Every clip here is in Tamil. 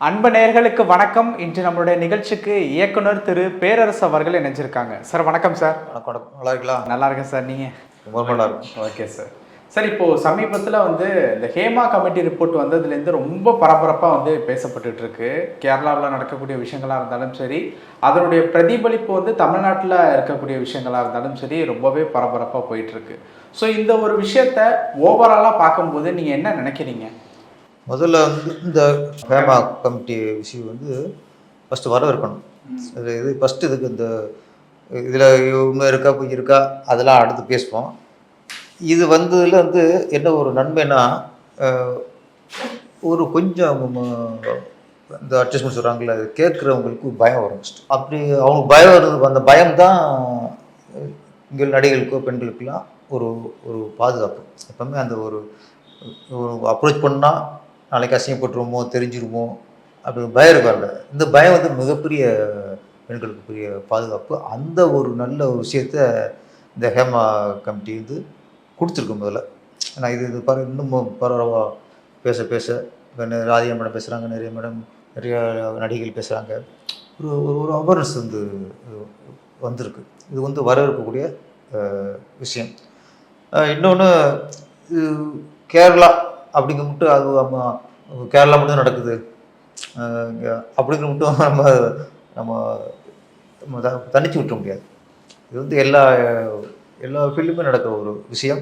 அன்பு நேயர்களுக்கு வணக்கம். இன்று நம்மளுடைய நிகழ்ச்சிக்கு இயக்குனர் திரு பேரரசு அவர்கள் இணைஞ்சிருக்காங்க. சார் வணக்கம் சார். வணக்கம் வணக்கம். நல்லா இருக்கலாம் நல்லா இருக்கேன் சார். நீங்க? ரொம்ப நல்லா இருக்கும் ஓகே சார். சார் இப்போ சமீபத்தில் வந்து இந்த ஹேமா கமிட்டி ரிப்போர்ட் வந்ததுலேருந்து ரொம்ப பரபரப்பாக வந்து பேசப்பட்டுட்டு இருக்கு கேரளாவில் நடக்கக்கூடிய விஷயங்களாக இருந்தாலும் சரி அதனுடைய பிரதிபலிப்பு வந்து தமிழ்நாட்டில் இருக்கக்கூடிய விஷயங்களாக இருந்தாலும் சரி ரொம்பவே பரபரப்பாக போயிட்டு இருக்கு ஸோ இந்த ஒரு விஷயத்த ஓவராலாக பார்க்கும்போது நீங்கள் என்ன நினைக்கிறீங்க? முதல்ல வந்து இந்த ஹேமா கமிட்டி விஷயம் வந்து ஃபஸ்ட்டு வரவேற்கணும். இது இது ஃபஸ்ட்டு இதுக்கு இந்த இதில் உண்மை இருக்கா பொய் இருக்கா அதெல்லாம் அடுத்து பேசுவோம். இது வந்ததில் வந்து என்ன ஒரு நன்மைனா ஒரு கொஞ்சம் இந்த அட்ஜஸ்ட்மெண்ட் சொல்கிறாங்களே அது கேட்குறவங்களுக்கு பயம் வரும் அப்படி அவங்களுக்கு பயம் வருது அந்த பயம் தான் இங்கே நடிகளுக்கோ பெண்களுக்கெல்லாம் ஒரு ஒரு பாதுகாப்பு. எப்பவுமே அந்த ஒரு அப்ரோச் பண்ணால் நாளைக்கு அசிங்கப்பட்டுருமோ தெரிஞ்சிருமோ அப்படி பயம் இருக்காங்க இந்த பயம் வந்து மிகப்பெரிய பெண்களுக்கு பெரிய பாதுகாப்பு. அந்த ஒரு நல்ல ஒரு விஷயத்த இந்த ஹேமா கமிட்டி வந்து கொடுத்துருக்கு முதல்ல. நான் இது இது பாரு இன்னும் பரவாயில்ல பேச பேச இப்போ நெ- ராதிகா மேடம் பேசுகிறாங்க நிறைய மேடம் நிறைய நடிகைகள் பேசுகிறாங்க ஒரு ஒரு ஒரு அவேர்னஸ் வந்து வந்திருக்கு. இது வந்து வரவேற்கக்கூடிய விஷயம். இன்னொன்று கேரளா அப்படிங்க மட்டும் அது நம்ம கேரளா மட்டும் நடக்குது. அப்படிங்கிற மட்டும் நம்ம நம்ம நம்ம த- தனிச்சு விட்டுற முடியாது. இது வந்து எல்லா எல்லா ஃபீல்டுமே நடக்கிற ஒரு விஷயம்.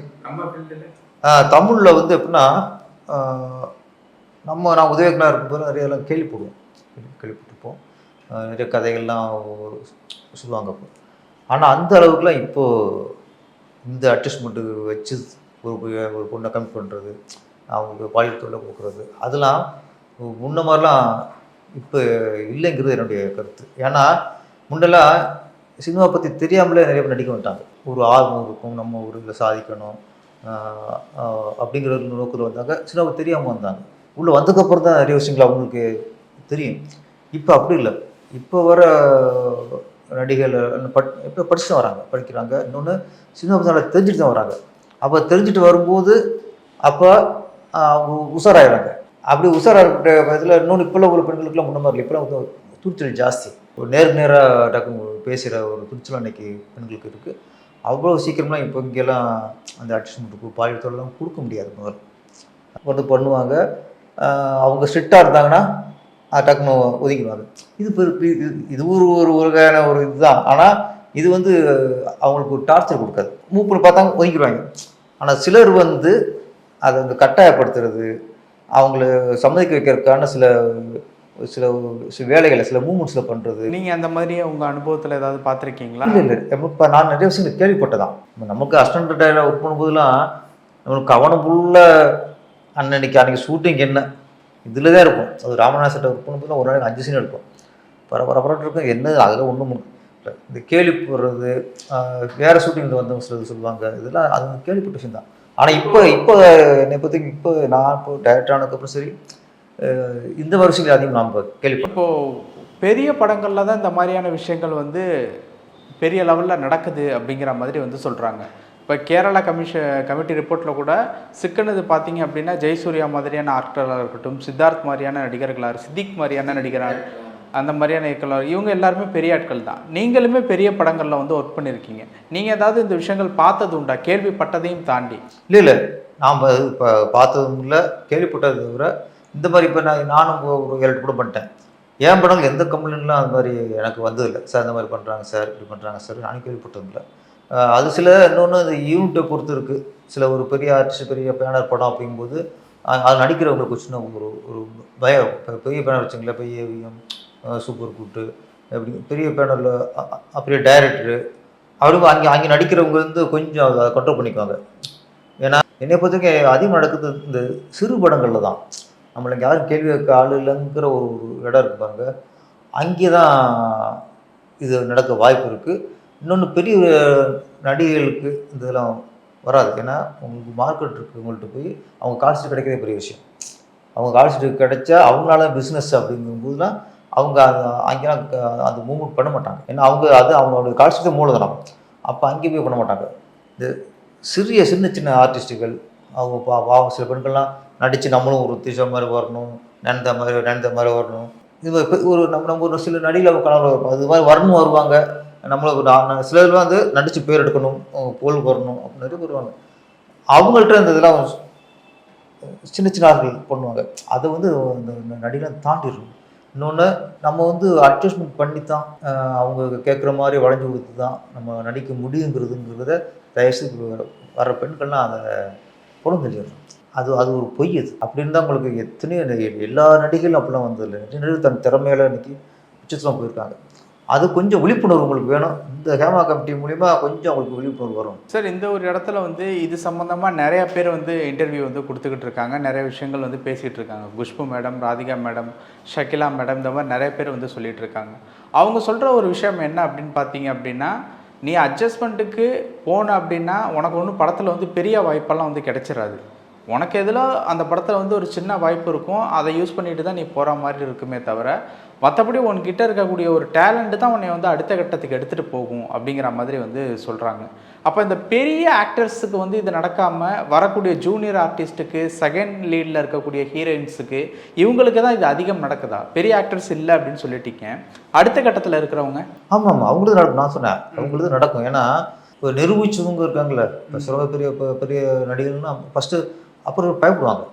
தமிழில் வந்து எப்படின்னா நம்ம நான் உதயகனாக இருக்கும்போது நிறைய எல்லாம் கேள்விப்படுவோம். கேள்வி- கேள்விப்பட்டிருப்போம். ஆஹ், நிறைய கதைகள்லாம் சொல்லுவாங்க அப்போ. ஆனால் அந்த அளவுக்குலாம் இப்போது இந்த அட்ஜஸ்ட்மெண்ட்டு வச்சு ஒரு ஒரு பொண்ணை கம்மி பண்ணுறது அவங்களுக்கு பாலியல் தொல்லை கொடுக்குறது. அதெல்லாம் முன்ன மாதிரிலாம் இப்போ இல்லைங்கிறது என்னுடைய கருத்து. ஏன்னா முன்னெல்லாம் சினிமா பற்றி தெரியாமலே நிறைய பேர் நடிக்க மாட்டாங்க ஒரு ஆர்வம் இருக்கும் நம்ம ஒரு இதில் சாதிக்கணும் அப்படிங்கிற ஒரு நோக்கில் வந்தாங்க. சினிமா தெரியாமல் வந்தாங்க. உள்ளே வந்ததுக்கப்புறம் தான் நிறைய விஷயங்கள் அவங்களுக்கு தெரியும். இப்போ அப்படி இல்லை. இப்போ வர நடிகைகள் பட் இப்போ படிச்சு தான் வராங்க படிக்கிறாங்க. இன்னொன்று சினிமா பற்றி நல்லா தெரிஞ்சுட்டு தான் வராங்க. அப்போ தெரிஞ்சுட்டு வரும்போது அப்போ உஷாராயிடுறாங்க. அப்படி உஷாராகிட்ட இதில் இன்னொன்று இப்போ உள்ள பெண்களுக்குலாம் முன்ன மாதிரி இப்போலாம் வந்து துணிச்சல் ஜாஸ்தி. ஒரு நேர் நேராக டக்கு பேசுகிற ஒரு துணிச்சல் அன்னைக்கு பெண்களுக்கு இருக்குது அவ்வளோ சீக்கிரம்லாம் இப்போ இங்கெல்லாம் அந்த அட்ஜஸ்ட்மெண்ட்டுக்கு பாலியல் கொடுக்க முடியாது முதல்ல. வந்து பண்ணுவாங்க. அவங்க ஸ்ட்ரிக்டாக இருந்தாங்கன்னா டக்குன்னு ஒதுக்கிடுவாங்க. இது இது ஒரு ஒரு வகையான ஒரு இதுதான். ஆனால் இது வந்து அவங்களுக்கு ஒரு டார்ச்சர் கொடுக்காது. மூப்பில் பார்த்தாங்க ஒதுக்கிடுவாங்க. ஆனால் சிலர் வந்து அதை வந்து கட்டாயப்படுத்துறது அவங்கள சம்மதிக்க வைக்கிறதுக்கான சில சில சில வேலைகளை சில மூமெண்ட்ஸில் பண்ணுறது நீங்க அந்த மாதிரி உங்க அனுபவத்துல ஏதாவது பார்த்துருக்கீங்களா? இல்லை இல்லை. இப்போ நான் நிறைய விஷயங்கள் கேள்விப்பட்டதான். நமக்கு டைரக்டர் ஒர்க் பண்ணும்போதெல்லாம் நம்மளுக்கு கவனம் ஃபுல்லாக அன்னன்னைக்கு அன்னைக்கு ஷூட்டிங் என்ன? இதில் தான் இருக்கும். அது ராமநாத சட்டை ஒர்க் பண்ணும்போது ஒரு நாளைக்கு அஞ்சு சீன் இருக்கும் பரபரப்பரட்டு இருக்கும். என்ன அதில் ஒன்றும் இந்த கேள்விப்படுறது ஆஹ் வேற ஷூட்டிங்கில் வந்தவங்க சிலது சொல்லுவாங்க. இதெல்லாம் அது கேள்விப்பட்ட விஷயம் தான் ஆனால் இப்போ இப்போ என்னை இப்போ நான் இப்போ டைரக்டர் ஆனதுக்கப்புறம் சரி இந்த மாதிரி அதிகம் நாம் கேள்வி இப்போ பெரிய படங்களில் தான் இந்த மாதிரியான விஷயங்கள் வந்து பெரிய லெவலில் நடக்குது அப்படிங்கிற மாதிரி வந்து சொல்கிறாங்க இப்போ கேரளா கமிஷன் கமிட்டி ரிப்போர்ட்டில் கூட சிக்கனது பார்த்தீங்க அப்படின்னா ஜெயசூர்யா மாதிரியான ஆக்டராக இருக்கட்டும் சித்தார்த் மாதிரியான நடிகர்களாக சித்திக் மாதிரியான நடிகராக அந்த மாதிரியான இயக்குனர் இவங்க எல்லாருமே பெரிய ஆட்கள் தான். நீங்களுமே பெரிய படங்களில் வந்து ஒர்க் பண்ணியிருக்கீங்க நீங்கள் ஏதாவது இந்த விஷயங்கள் பார்த்தது உண்டா? கேள்விப்பட்டதையும் தாண்டி. இல்லை இல்லை. நாம் இப்போ பார்த்ததும் இல்லை கேள்விப்பட்டதை தவிர இந்த மாதிரி இப்போ நான் நானும் ஒரு ஏழு கூட பண்ணிட்டேன். என் படங்கள் எந்த கம்பெனிலாம் அது மாதிரி எனக்கு வந்ததில்லை சார் இந்த மாதிரி பண்ணுறாங்க சார் இப்படி பண்ணுறாங்க சார் நானும் கேள்விப்பட்டதும் இல்லை. அது சில இன்னொன்று அந்த யூனிட்டை பொறுத்து இருக்குது சில ஒரு பெரிய ஆர்டிஸ்ட் பெரிய பேனர் படம் அப்படிங்கும்போது அது நடிக்கிறவங்களுக்கு சின்ன ஒரு ஒரு பயம். இப்போ பெரிய பேனர் வச்சுங்களேன் பெரிய சூப்பர் கூட்டு அப்படி பெரிய பேனரில் அப்படியே டைரக்டரு அவங்க அங்கே அங்கே நடிக்கிறவங்க வந்து கொஞ்சம் அதை கண்ட்ரோல் பண்ணிக்குவாங்க. ஏன்னா என்னை பொறுத்தவரைக்கும் அதிகம் நடக்குது இந்த சிறு படங்களில் தான். நம்மளை இங்கே யாரும் கேள்வி கேட்க ஆள் இல்லைங்கிற ஒரு இடம் இருப்பாங்க அங்கே தான் இது நடக்க வாய்ப்பு இருக்குது இன்னொன்று பெரிய நடிகைகளுக்கு இந்த இதெல்லாம் வராது. ஏன்னா உங்களுக்கு மார்க்கெட் இருக்கு உங்கள்கிட்ட போய் அவங்க கால்ஷீட் கிடைக்கிறதே பெரிய விஷயம். அவங்க கால்ஷீட் கிடைச்சா அவங்களால பிஸ்னஸ் அப்படிங்கும்போதுலாம் அவங்க அங்கெல்லாம் அது அந்த மூவ்மெண்ட் பண்ண மாட்டாங்க. ஏன்னா அவங்க அது அவங்களோட கால்ஷீட் மூலதனம். அப்போ அங்கே போய் பண்ண மாட்டாங்க. இந்த சிறிய சின்ன சின்ன ஆர்டிஸ்ட்டுகள் அவங்க பா பாவம் சில பெண்கள்லாம் நடித்து நம்மளும் ஒரு திசை மாதிரி வரணும். நந்த மாதிரி நந்த மாதிரி வரணும். இது ஒரு நம்ம நம்ம ஒரு சில நடிகர்கள் கனவு இருக்கும். அது மாதிரி வரணும் வருவாங்க. நம்மளுக்கு நான் சிலர் வந்து நடித்து பேர் எடுக்கணும் அவங்க புகழ் வரணும் அப்படின்னு நிறைய வருவாங்க. அவங்கள்ட்ட இந்த இதெல்லாம் சின்ன சின்ன ஆட்கள் பண்ணுவாங்க. அதை வந்து இந்த நடிகை தாண்டிடணும். இன்னொன்று நம்ம வந்து அட்ஜஸ்ட்மெண்ட் பண்ணி தான் அவங்க கேட்குற மாதிரி வளைஞ்சு கொடுத்து தான் நம்ம நடிக்க முடியுங்கிறதுங்கிறத தயவுசெய்து வர பெண்கள்லாம் அதை புறந்தள்ளிடணும் அது அது ஒரு பொய் அது. அப்படின்னு தான் உங்களுக்கு எத்தனையோ எல்லா நடிகைகளும் அப்படிலாம் வந்ததில்லை. நிறைய நடிகர் தன் திறமையில இன்னைக்கு உச்சத்தலாம் போயிருக்காங்க. அது கொஞ்சம் விழிப்புணர்வு உங்களுக்கு வேணும். இந்த ஹேமா கமிட்டி மூலிமா கொஞ்சம் உங்களுக்கு விழிப்புணர்வு வரும். சார் இந்த ஒரு இடத்துல வந்து இது சம்மந்தமாக நிறைய பேர் வந்து இன்டர்வியூ வந்து கொடுத்துக்கிட்டு இருக்காங்க. நிறைய விஷயங்கள் வந்து பேசிகிட்டு இருக்காங்க. Khushbu madam Radhika madam Shakeela madam இந்த மாதிரி நிறைய பேர் வந்து சொல்லிட்டு இருக்காங்க. அவங்க சொல்கிற ஒரு விஷயம் என்ன அப்படின்னு பார்த்தீங்க அப்படின்னா நீ அட்ஜஸ்ட்மெண்ட்டுக்கு போன அப்படின்னா உனக்கு ஒன்றும் படத்தில் வந்து பெரிய வாய்ப்பெல்லாம் வந்து கிடைச்சிடாது உனக்கு எதில் அந்த படத்தில் வந்து ஒரு சின்ன வாய்ப்பு இருக்கும் அதை யூஸ் பண்ணிட்டு தான் நீ போகிற மாதிரி இருக்குமே தவிர மற்றபடி உன்கிட்ட இருக்கக்கூடிய ஒரு டேலண்ட்டு தான் உன்னை வந்து அடுத்த கட்டத்துக்கு எடுத்துகிட்டு போகும் அப்படிங்கிற மாதிரி வந்து சொல்கிறாங்க அப்போ இந்த பெரிய ஆக்டர்ஸுக்கு வந்து இது நடக்காமல் வரக்கூடிய ஜூனியர் ஆர்டிஸ்ட்டுக்கு செகண்ட் லீடில் இருக்கக்கூடிய ஹீரோயின்ஸுக்கு இவங்களுக்கு தான் இது அதிகம் நடக்குதா? பெரிய ஆக்டர்ஸ் இல்லை அப்படின்னு சொல்லிட்டீங்க. அடுத்த கட்டத்தில் இருக்கிறவங்க? ஆமாம் ஆமாம் அவங்களுக்கு நடக்கும் நான் சொன்னேன். அவங்களுக்கு நடக்கும். ஏன்னா இப்போ நிரூபிச்சவங்க இருக்காங்களே சில பெரிய பெரிய நடிகர்கள்னா ஃபஸ்ட்டு அப்புறம் பயப்படுவாங்க.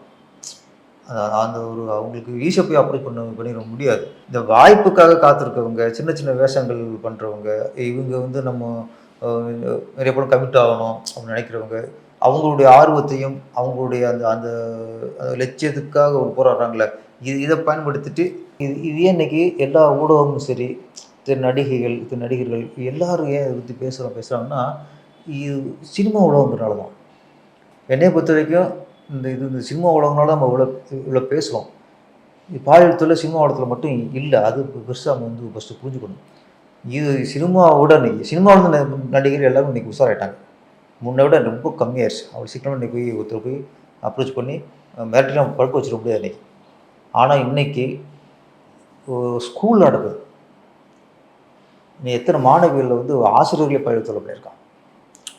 அந்த- அந்த ஒரு அவங்களுக்கு ஈஸியாக போய் அப்ரோச் பண்ண பண்ணிட முடியாது. இந்த வாய்ப்புக்காக காத்திருக்கவங்க சின்ன சின்ன வேஷங்கள் பண்ணுறவங்க இவங்க வந்து நம்ம நிறைய படம் கமிட் ஆகணும் அப்படின்னு நினைக்கிறவங்க அவங்களுடைய ஆர்வத்தையும் அவங்களுடைய அந்த அந்த அந்த லட்சியத்துக்காக ஒரு போராடுறாங்களே இது இதை பயன்படுத்திட்டு இது இது ஏன் இன்னைக்கு எல்லா ஊடகமும் சரி திரு நடிகைகள் திரு நடிகர்கள் எல்லாரும் ஏன் இதை பற்றி பேசுகிறோம் பேசுகிறாங்கன்னா இது சினிமா உலகங்கிறனால தான் என்னை பொறுத்த வரைக்கும் இந்த இது இந்த சினிமா உலகனால நம்ம இவ்வளோ இவ்வளோ பேசுகிறோம் பாலியல் தொழில் சினிமா உலகத்தில் மட்டும் இல்லை அது பெருசாக நம்ம வந்து ஃபஸ்ட்டு புரிஞ்சுக்கணும். இது சினிமாவோட இன்னைக்கு சினிமாவில் வந்து நடிகர் எல்லாரும் இன்றைக்கி உஷாராயிட்டாங்க. முன்னே விட ரொம்ப கம்மியாயிருச்சு. அவ்வளோ சீக்கிரமாக இன்றைக்கி போய் ஒருத்தர் போய் அப்ரோச் பண்ணி மிரட்டிலாம் பழக்க வச்சிட முடியாது இன்னைக்கு. ஆனால் இன்றைக்கி ஸ்கூல் நடக்குது. நீ எத்தனை மாணவிகளில் வந்து ஆசிரியர்களே பயிர் தொலை பண்ணியிருக்கான்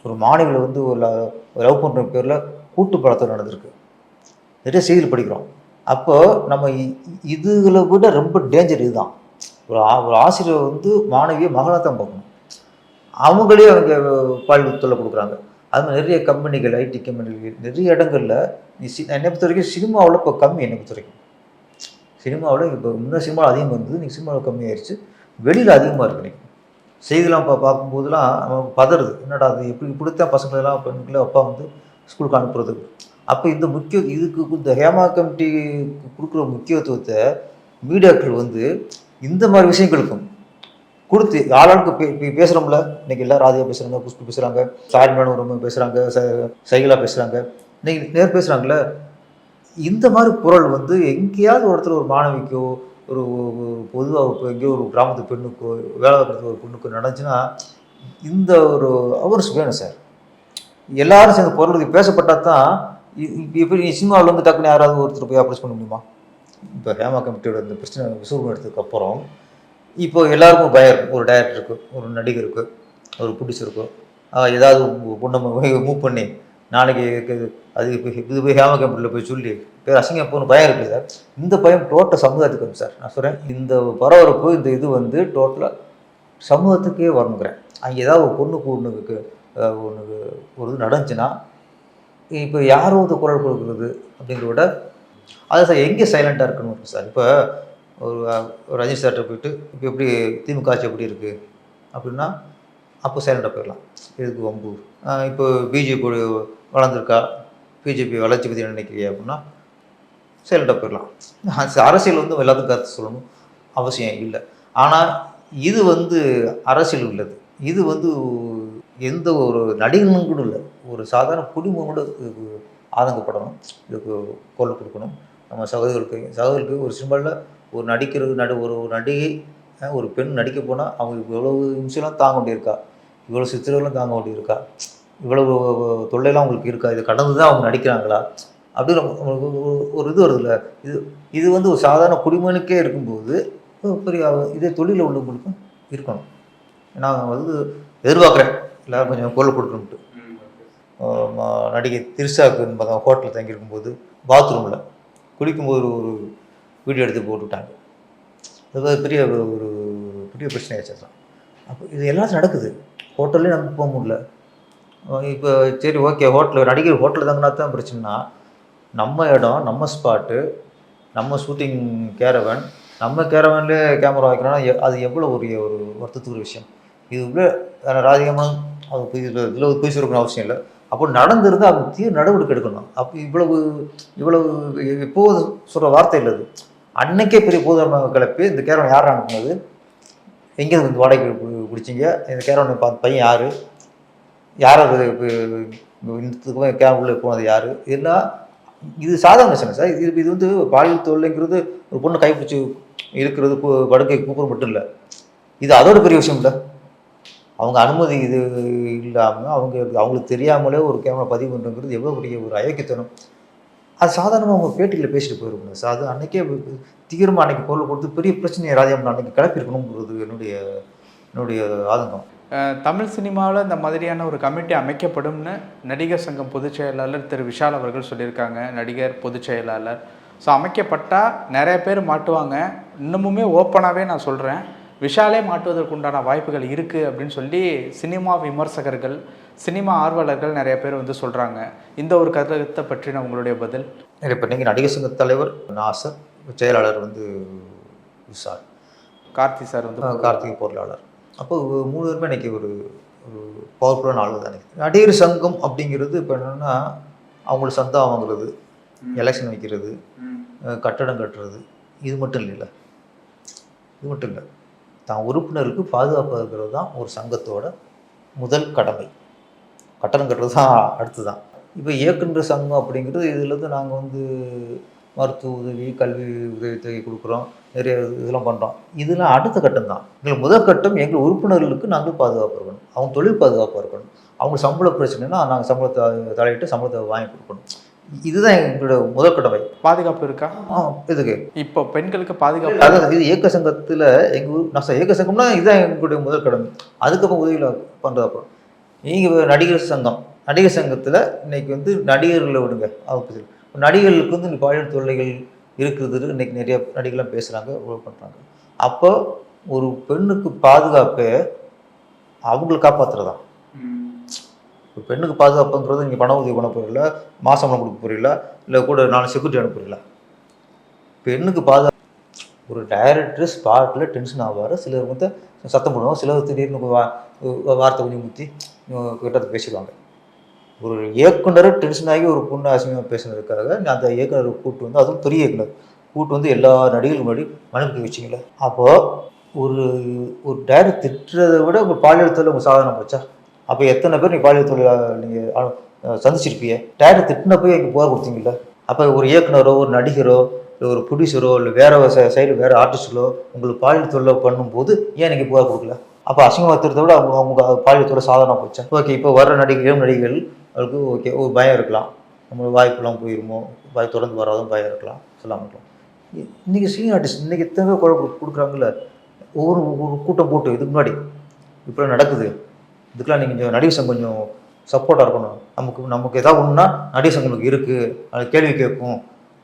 ஒரு மாணவிகளை வந்து ஒரு லவ் பண்ணுற பேரில் கூட்டு படத்தில் நடந்திருக்கு. நிறைய செய்தியில் படிக்கிறோம். அப்போது நம்ம இதுகளை விட ரொம்ப டேஞ்சர் இதுதான். ஒரு ஒரு ஆசிரியர் வந்து மாணவியை மகளாக தான் பார்க்கணும். அவங்களே அவங்க பாலியல் தொல்லை கொடுக்குறாங்க. அது மாதிரி நிறைய கம்பெனிகள் ஐடி கம்பெனிகள் நிறைய இடங்களில் நீ சி என்னை பொறுத்த வரைக்கும் சினிமாவில் இப்போ கம்மி என்னை பொறுத்த வரைக்கும். சினிமாவில் இப்போ முன்ன சினிமாவில் அதிகமாக இருந்தது நீங்கள் சினிமாவில் கம்மியாயிருச்சு. வெளியில் அதிகமாக இருக்கு நீங்கள் செய்திலாம் பா பார்க்கும்போதெல்லாம் பதறுது. என்னடா அது எப்படி இப்படித்தான் பசங்களெல்லாம் பெண்களை அப்பா வந்து ஸ்கூலுக்கு அனுப்புறது. அப்போ இந்த முக்கிய இதுக்கு இந்த ஹேமா கமிட்டி கொடுக்குற முக்கியத்துவத்தை மீடியாக்கள் வந்து இந்த மாதிரி விஷயங்களுக்கும் கொடுத்து ஆளாளுக்கு பே பேசுகிறோம்ல இன்னைக்கு எல்லாம் ராதியா பேசுகிறாங்க குஷ்பு பேசுகிறாங்க சாயல் மேடம் ரொம்ப பேசுகிறாங்க சைகிலா பேசுகிறாங்க இன்னைக்கு நேர் பேசுகிறாங்களே இந்த மாதிரி குரல் வந்து எங்கேயாவது ஒரு இடத்துல ஒரு மாணவிக்கோ ஒரு பொதுவாக இப்போ எங்கேயோ ஒரு கிராமத்து பெண்ணுக்கோ வேலை பார்க்குறது ஒரு பெண்ணுக்கோ நடந்துச்சுன்னா இந்த ஒரு அவர்ஸ் வேணும் சார். எல்லாரும் சேர்ந்து பொருளுக்கு பேசப்பட்டால் தான் இப்போ நீ சினிமாவில் வந்து டக்குன்னு யாராவது ஒருத்தர் போய் அப்ரோச் பண்ண முடியுமா? இப்போ ஹேமா கமிட்டியோட இந்த பிரச்சனை விசுவரம் எடுத்ததுக்கப்புறம் இப்போ எல்லாருக்கும் பயம் இருக்கும் ஒரு டைரக்டருக்கு ஒரு நடிகருக்கு ஒரு ப்ரொடியூசருக்கு ஏதாவது பொண்ணை மூவ் பண்ணி நாளைக்கு அது இது போய் ஹேமா கமிட்டியில் போய் சொல்லி பேர் அசிங்கம் போகணும் பயம் இருக்குது சார். இந்த பயம் டோட்டல் சமுதாயத்துக்கு வந்து சார் நான் சொல்கிறேன் இந்த பரபரப்பு இந்த இது வந்து டோட்டலாக சமூகத்துக்கே வரணுங்கிறேன். அங்கே ஏதாவது ஒரு பொண்ணுக்கு ஒன்றுக்கு ஒன்று ஒரு இது நடந்துச்சுன்னா இப்போ யாரோ ஒரு குரல் கொடுக்குறது அப்படிங்கிறத விட அதை சார் எங்கே சைலண்ட்டாக இருக்கணும் இருக்கு சார் இப்போ ஒரு ரஜினி சார்கிட்ட போயிட்டு இப்போ எப்படி திமுக ஆட்சி எப்படி இருக்குது அப்படின்னா அப்போ சைலண்டாக போயிடலாம். எதுக்கு வம்பு? இப்போ பிஜேபி வளர்ந்துருக்கா? பிஜேபி வளர்ச்சி பற்றி என்ன நினைக்கிறீங்க அப்படின்னா சைலண்டாக போயிடலாம். அரசியல் வந்து எல்லாத்துக்கும் கருத்து சொல்லணும் அவசியம் இல்லை. ஆனால் இது வந்து அரசியல் உள்ளது. இது வந்து எந்த ஒரு நடிகனும் கூட இல்லை. ஒரு சாதாரண குடும்பம் கூட இதுக்கு ஆதங்கப்படணும். இதுக்கு கொள்ள கொடுக்கணும். நம்ம சகோதரர்களுக்கு சகோதரர்களுக்கு ஒரு சினிமாவில் ஒரு நடிக்கிறது நடி ஒரு ஒரு நடிகை ஒரு பெண் நடிக்க போனால் அவங்களுக்கு இவ்வளவு நிமிஷம்லாம் தாங்க வேண்டியிருக்கா? இவ்வளோ சித்திரங்களும் தாங்க வேண்டியிருக்கா? இவ்வளவு தொல்லைலாம் அவங்களுக்கு இருக்கா? இது கடந்து தான் அவங்க நடிக்கிறாங்களா? அப்படின்னு நம்மளுக்கு ஒரு- இது வருதுல்ல. இது இது வந்து ஒரு சாதாரண குடிமனுக்கே இருக்கும்போது பெரிய இதே தொழிலில் உள்ளவங்களுக்கும் இருக்கணும். நான் வந்து எதிர்பார்க்குறேன். எல்லோரும் கொஞ்சம் குரல் கொடுக்கணும்ட்டு. நடிகை திருசாக்கு பார்த்தா ஹோட்டலில் தங்கியிருக்கும்போது பாத்ரூமில் குளிக்கும்போது ஒரு வீடியோ எடுத்து போட்டுவிட்டாங்க. அது பெரிய ஒரு பெரிய பிரச்சனை ஆச்சுலாம் அப்போ இது எல்லாத்தையும் நடக்குது. ஹோட்டல்லே நமக்கு போக முடியல. இப்போ சரி ஓகே ஹோட்டலில் நடிகர் ஹோட்டலில் தங்கினா தான் பிரச்சனைனா நம்ம இடம் நம்ம ஸ்பாட்டு நம்ம ஷூட்டிங் கேரவன் நம்ம கேரவன்லேயே கேமரா வைக்கிறோன்னா அது எவ்வளோ ஒரு ஒரு வருத்தத்துக்கு விஷயம். இது இவ்வளோ ராஜகமாக அது இதில் இதில் போய் சொல்லணும் அவசியம் இல்லை. அப்போ நடந்திருந்தால் அது தீர நடவடிக்கை எடுக்கணும். அப்போ இவ்வளவு இவ்வளவு எப்போது சொல்கிற வார்த்தை இல்லை அது. அன்னைக்கே பெரிய போதாம கிளப்பி இந்த கேரவன் யார் அனுப்புனது? எங்கே இந்த வாடகை பிடிச்சிங்க இந்த கேரவனை பார்த்து பையன் யார்? யார் அது இந்த கேப் போனது யார்? இதெல்லாம் இது சாதாரண விஷயம் சார். இது இது வந்து பாலியல் தொல்லைங்கிறது ஒரு பொண்ணு கைப்பிடிச்சி இருக்கிறது படுக்கை கூப்பிட மட்டும் இல்லை. இது அதோட பெரிய விஷயம் இல்லை. அவங்க அனுமதி இது இல்லாமல் அவங்க அவங்களுக்கு தெரியாமலே ஒரு கேமரா பதிவு பண்ணுறங்கிறது எவ்வளோ பெரிய ஒரு அயோக்கியத்தனம். அது சாதாரணமாக அவங்க பேட்டியில் பேசிட்டு போயிருக்கணும் சார் அது அன்றைக்கே தீவிரமாக அன்னைக்கு பொருள் கொடுத்து பெரிய பிரச்சனையை ராஜாமன் அன்னைக்கு கிளப்பியிருக்கணுங்கிறது என்னுடைய என்னுடைய ஆதங்கம். தமிழ் சினிமாவில் இந்த மாதிரியான ஒரு கமிட்டி அமைக்கப்படும்னு நடிகர் சங்கம் பொதுச் செயலாளர் திரு விஷால் அவர்கள் சொல்லியிருக்காங்க. நடிகர் பொதுச் செயலாளர். ஸோ அமைக்கப்பட்டால் நிறைய பேர் மாட்டுவாங்க. இன்னமுமே ஓப்பனாகவே நான் சொல்கிறேன் விஷாலே மாட்டுவதற்குண்டான வாய்ப்புகள் இருக்குது அப்படின்னு சொல்லி சினிமா விமர்சகர்கள் சினிமா ஆர்வலர்கள் நிறைய பேர் வந்து சொல்கிறாங்க இந்த ஒரு கருத்தை பற்றின உங்களுடைய பதில்? இப்போ நீங்கள் நடிகர் சங்க தலைவர் நாசர் செயலாளர் வந்து விஷால் கார்த்தி சார் வந்து கார்த்திகை பொருளாளர். அப்போ மூணு பேருமே இன்னைக்கு ஒரு ஒரு பவர்ஃபுல்லான ஆளு தான் நடிகர் சங்கம் அப்படிங்கிறது இப்போ என்னென்னா அவங்களுக்கு சந்தா வாங்குறது எலெக்ஷன் வைக்கிறது கட்டடம் கட்டுறது இது மட்டும் இல்லைல்ல. இது மட்டும் இல்லை. தான் உறுப்பினருக்கு பாதுகாப்பு இருக்கிறது தான் ஒரு சங்கத்தோட முதல் கடமை. கட்டணம் கட்டுறது தான் அடுத்து தான் இப்போ இயக்குனர் சங்கம் அப்படிங்கிறது இதுலேருந்து நாங்கள் வந்து மருத்துவ உதவி கல்வி உதவித்தொகை கொடுக்குறோம் நிறைய இதெல்லாம் பண்ணுறோம். இதெல்லாம் அடுத்த கட்டம் தான். எங்கள் முதல் கட்டம் எங்கள் உறுப்பினர்களுக்கு நாங்கள் பாதுகாப்பு இருக்கணும். அவங்க தொழில் பாதுகாப்பாக இருக்கணும். அவங்க சம்பள பிரச்சனைனா நாங்கள் சம்பளத்தை தலையிட்டு சம்பளத்தை வாங்கி கொடுக்கணும். இதுதான் எங்களோட முதல் கடமை. பாதுகாப்பு இருக்கா? இதுக்கு இப்போ பெண்களுக்கு பாதுகாப்பு அதாவது இது இயக்க சங்கத்தில் எங்கள் ஊர் நான் இயக்க சங்கம்னா இதுதான் எங்களுடைய முதல் கடமை. அதுக்கப்புறம் உதவியில் பண்ணுறது அப்புறம். நீங்கள் நடிகர் சங்கம். நடிகர் சங்கத்தில் இன்னைக்கு வந்து நடிகர்களை விடுங்க. பத்தி. நடிகர்களுக்கு வந்து பாலியல் தொல்லைகள் இருக்குது இன்னைக்கு நிறைய நடிகர்லாம் பேசுகிறாங்க பண்ணுறாங்க அப்போ ஒரு பெண்ணுக்கு பாதுகாப்பு அவங்களை காப்பாற்றுறதா இப்போ பெண்ணுக்கு பாதுகாப்புங்கிறது நீங்கள் பண உதவி பண்ண போகிறீங்களா மாதம் பணம் கொடுக்க போறீங்களா? இல்லை கூட நாலு செக்யூரிட்டி அனுப்புறீங்களா? பெண்ணுக்கு பாதுகாப்பு ஒரு டைரக்டர் ஸ்பாட்டில் டென்ஷன் ஆவார். சிலர் வந்து சத்தம் போடுவாங்க. சிலர் திடீர்னு வா வார்த்தை கொஞ்சம் முத்தி கிட்டத்தை பேசிடுவாங்க. ஒரு இயக்குனர் டென்ஷன் ஆகி ஒரு பொண்ணு அசிங்கமாக பேசுனதுக்காக நான் அந்த இயக்குனர் கூட்டு வந்து அதுவும் பெரிய இயக்குனர் கூட்டு வந்து எல்லா நடிகர்கள் முன்னாடி மனுக்கு வச்சிங்களே. அப்போது ஒரு ஒரு டைரக்ட் திட்டுறதை விட ஒரு பாலியல் உங்கள் சாதனை போச்சா அப்போ எத்தனை பேர் நீ பாலியல் தொழிலாளர் நீங்கள் சந்திச்சிருப்பியே? டைரக்ட் திட்டின போய் எங்கே புகார் கொடுத்தீங்கல்ல? அப்போ ஒரு இயக்குனரோ ஒரு நடிகரோ இல்லை ஒரு ப்ரொடியூசரோ இல்லை வேற சைடு வேற ஆர்டிஸ்டோ உங்களுக்கு பாலியல் தொழிலை பண்ணும்போது ஏன் நீங்கள் புகார் கொடுக்கல? அப்போ அசிங்கமாக விட அவங்க அவங்க பாலியல் தொழில் சாதனம் போச்சேன் ஓகே இப்போ வர்ற நடிகர்களும் நடிகர்கள் அவளுக்கு ஓகே ஒரு பயம் இருக்கலாம். நம்மளுக்கு வாய்ப்பெல்லாம் போயிருமோ? வாய் தொடர்ந்து வராதும் பயம் இருக்கலாம். சொல்லாமல் இருக்கலாம் இ- இன்னைக்கு சீனியர் ஆர்டிஸ்ட் இன்றைக்கி எத்தனை குழப்பம் கொடுக்குறாங்கல்ல? ஒவ்வொரு ஒரு கூட்டம் போட்டு இதுக்கு முன்னாடி இப்போ நடக்குது. இதுக்கெல்லாம் நீங்கள் கொஞ்சம் நடிகர் சங்கம் கொஞ்சம் சப்போர்ட்டாக இருக்கணும். நமக்கு நமக்கு ஏதாவது ஒன்றுனா நடிகர் சங்கங்களுக்கு இருக்குது அது கேள்வி கேட்கும்.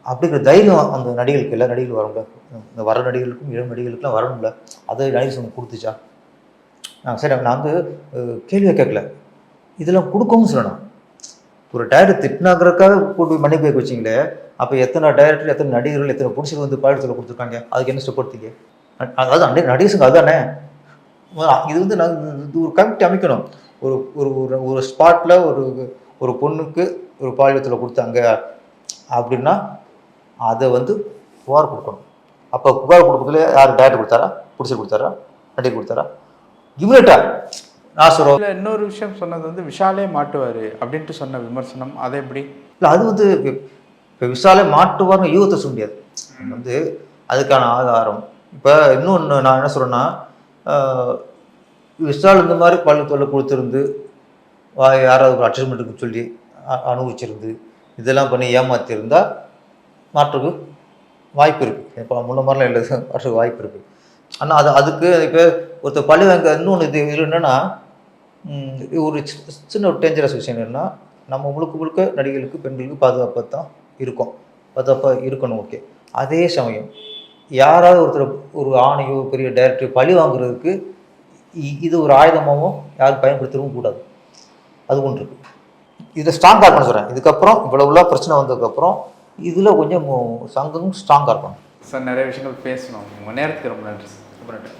அப்படிங்கிற தைரியம் அந்த நடிகளுக்கு எல்லா நடிகர்கள் வரும்ல. இந்த வர நடிகர்களுக்கும் இளம் நடிகர்களுக்குலாம் வரணும்ல. அதை நடிகர் சங்கம் கொடுத்துச்சா? ஆ சரி. நான் வந்து கேள்வியை கேட்கல. இதெல்லாம் கொடுக்கவும் சொல்லணும் ஒரு டைரக்டர் திட்டினாங்கிறதுக்காக கூட்டு மன்னிப்பு கேட்க வச்சிங்களே. அப்போ எத்தனை டைரக்டர் எத்தனை நடிகர்கள் எத்தனை புடிச்சர் வந்து பாடத்தில் கொடுத்துருக்காங்க? அதுக்கு என்ன ஸ்டெப் எடுத்தீங்க அதாவது அன்றைக்கு நடிகர் சங்கம் அதுதானே? இது வந்து நான் இது ஒரு கமிட்டி அமைக்கணும். ஒரு ஒரு ஒரு ஒரு ஸ்பாட்டில் ஒரு ஒரு பொண்ணுக்கு ஒரு பாலியத்தில் கொடுத்தாங்க அப்படின்னா அதை வந்து புகார் கொடுக்கணும். அப்போ புகார் கொடுக்கறதுல யார் டேரக்டர் கொடுத்தாரா? பிடிச்சி கொடுத்தாரா? நடிகர் கொடுத்தாரா? இவர்கிட்ட நான் சொல்கிறோம் இதுல இன்னொரு விஷயம் சொன்னது வந்து விஷாலே மாட்டுவாரு அப்படின்ட்டு சொன்ன விமர்சனம். அதை எப்படி? இல்லை அது வந்து இப்போ விசாலே மாட்டுவார்னு யூகத்தை சொல்ல முடியாது. வந்து அதுக்கான ஆதாரம். இப்போ இன்னொன்று நான் என்ன சொல்கிறேன்னா விஷால் இந்த மாதிரி பள்ளி தொல்லை கொடுத்துருந்து வா யாராவது ஒரு அட்ஜஸ்ட்மெண்ட்டுக்கு சொல்லி அனுபவிச்சிருந்து இதெல்லாம் பண்ணி ஏமாத்திருந்தா மாற்றுக்கு வாய்ப்பு இருக்குது இப்போ முன்ன மாதிரிலாம் இல்லை. மாற்றுக்கு வாய்ப்பு இருக்குது ஆனால் அது அதுக்கு இப்போ ஒருத்தர் பள்ளி வாங்க இன்னொன்று இது இது என்னென்னா ஒரு சி- சின்ன ஒரு டேஞ்சரஸ் விஷயம் என்னென்னா நம்ம முழுக்க முழுக்க நடிகர்களுக்கு பெண்களுக்கு பாதுகாப்பாக தான் இருக்கும். பாதுகாப்பாக இருக்கணும் ஓகே அதே சமயம் யாராவது ஒருத்தர் ஒரு ஆணையோ பெரிய டைரக்டர் பழி வாங்குறதுக்கு இ- இது ஒரு ஆயுதமாகவும் யாரும் பயன்படுத்தவும் கூடாது. அது ஒன்று இருக்கு. இதை ஸ்ட்ராங்காக இருக்கணும் சொல்கிறேன் இதுக்கப்புறம் இவ்வளவுலாம் பிரச்சனை வந்ததுக்கப்புறம் இதில் கொஞ்சம் சங்கம் ஸ்ட்ராங்காக இருக்கணும். சார் நிறைய விஷயங்கள் பேசணும். உங்கள் நேரத்துக்கு ரொம்ப நன்றி சார். ரொம்ப நன்றி.